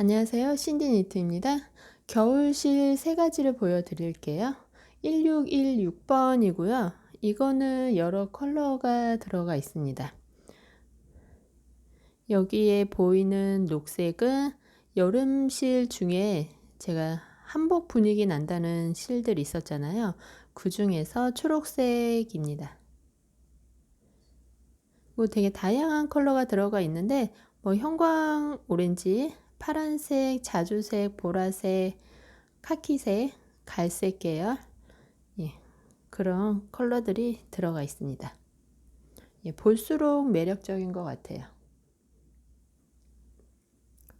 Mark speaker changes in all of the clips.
Speaker 1: 안녕하세요. 신디니트입니다. 겨울실 세 가지를 보여드릴게요. 1616번이고요. 이거는 여러 컬러가 들어가 있습니다. 여기에 보이는 녹색은 여름실 중에 제가 한복 분위기 난다는 실들 있었잖아요. 그 중에서 초록색입니다. 뭐 되게 다양한 컬러가 들어가 있는데 뭐 형광 오렌지, 파란색, 자주색, 보라색, 카키색, 갈색 계열 예, 그런 컬러들이 들어가 있습니다. 예, 볼수록 매력적인 것 같아요.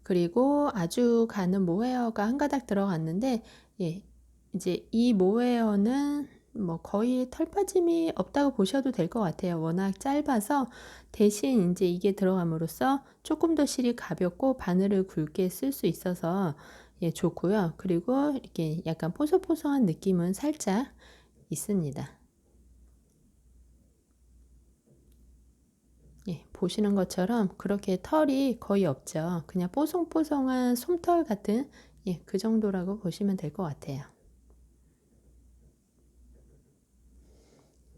Speaker 1: 그리고 아주 가는 모헤어가 한 가닥 들어갔는데 예, 이제 이 모헤어는 뭐 거의 털 빠짐이 없다고 보셔도 될 것 같아요. 워낙 짧아서 대신 이제 이게 들어감으로써 조금 더 실이 가볍고 바늘을 굵게 쓸 수 있어서 예, 좋고요. 그리고 이렇게 약간 포송포송한 느낌은 살짝 있습니다. 예, 보시는 것처럼 그렇게 털이 거의 없죠. 그냥 뽀송뽀송한 솜털 같은 예, 그 정도라고 보시면 될 것 같아요.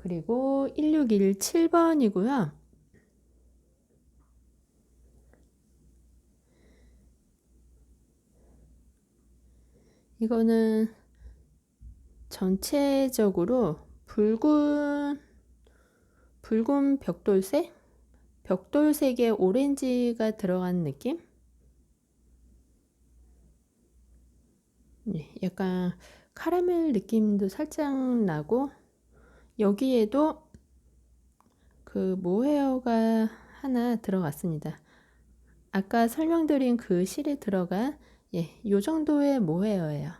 Speaker 1: 그리고 1617번이고요. 이거는 전체적으로 붉은 붉은 벽돌색? 벽돌색에 오렌지가 들어간 느낌? 네, 약간 카라멜 느낌도 살짝 나고 여기에도 그 모헤어가 하나 들어갔습니다. 아까 설명드린 그 실에 들어간 예, 요 정도의 모헤어예요.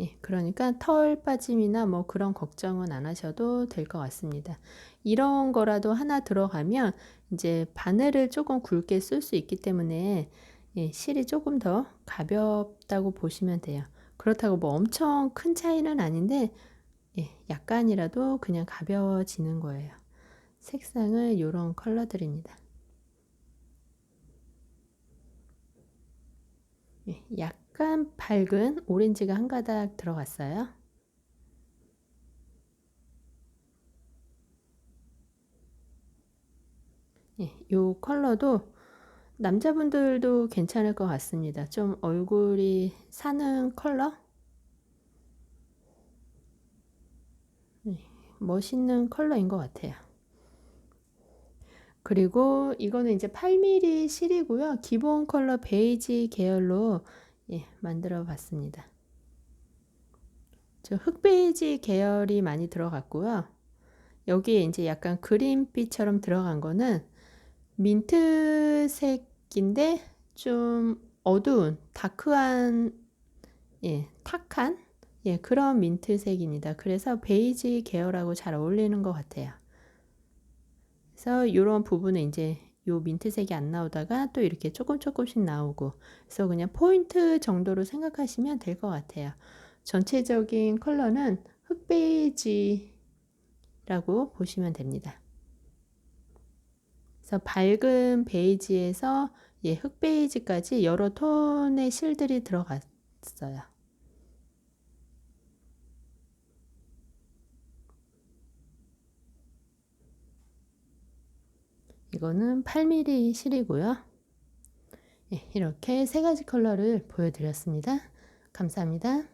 Speaker 1: 예, 그러니까 털 빠짐이나 뭐 그런 걱정은 안 하셔도 될 것 같습니다. 이런 거라도 하나 들어가면 이제 바늘을 조금 굵게 쓸 수 있기 때문에 예, 실이 조금 더 가볍다고 보시면 돼요. 그렇다고 뭐 엄청 큰 차이는 아닌데 예, 약간이라도 그냥 가벼워지는 거예요. 색상은 이런 컬러들입니다. 예, 약간 밝은 오렌지가 한 가닥 들어갔어요. 예, 이 컬러도 남자분들도 괜찮을 것 같습니다. 좀 얼굴이 사는 컬러? 네, 멋있는 컬러인 것 같아요. 그리고 이거는 이제 8mm 실이고요. 기본 컬러 베이지 계열로 예, 만들어 봤습니다. 저 흑베이지 계열이 많이 들어갔고요. 여기에 이제 약간 그린빛처럼 들어간 거는 민트색인데 좀 어두운 다크한 예, 탁한 예, 그런 민트색입니다. 그래서 베이지 계열하고 잘 어울리는 것 같아요. 그래서 이런 부분은 이제 요 민트색이 안 나오다가 또 이렇게 조금 조금씩 나오고 그래서 그냥 포인트 정도로 생각하시면 될 것 같아요. 전체적인 컬러는 흑베이지라고 보시면 됩니다. 그래서 밝은 베이지에서 예, 흑베이지까지 여러 톤의 실들이 들어갔어요. 이거는 8mm 실이고요. 예, 이렇게 세 가지 컬러를 보여드렸습니다. 감사합니다.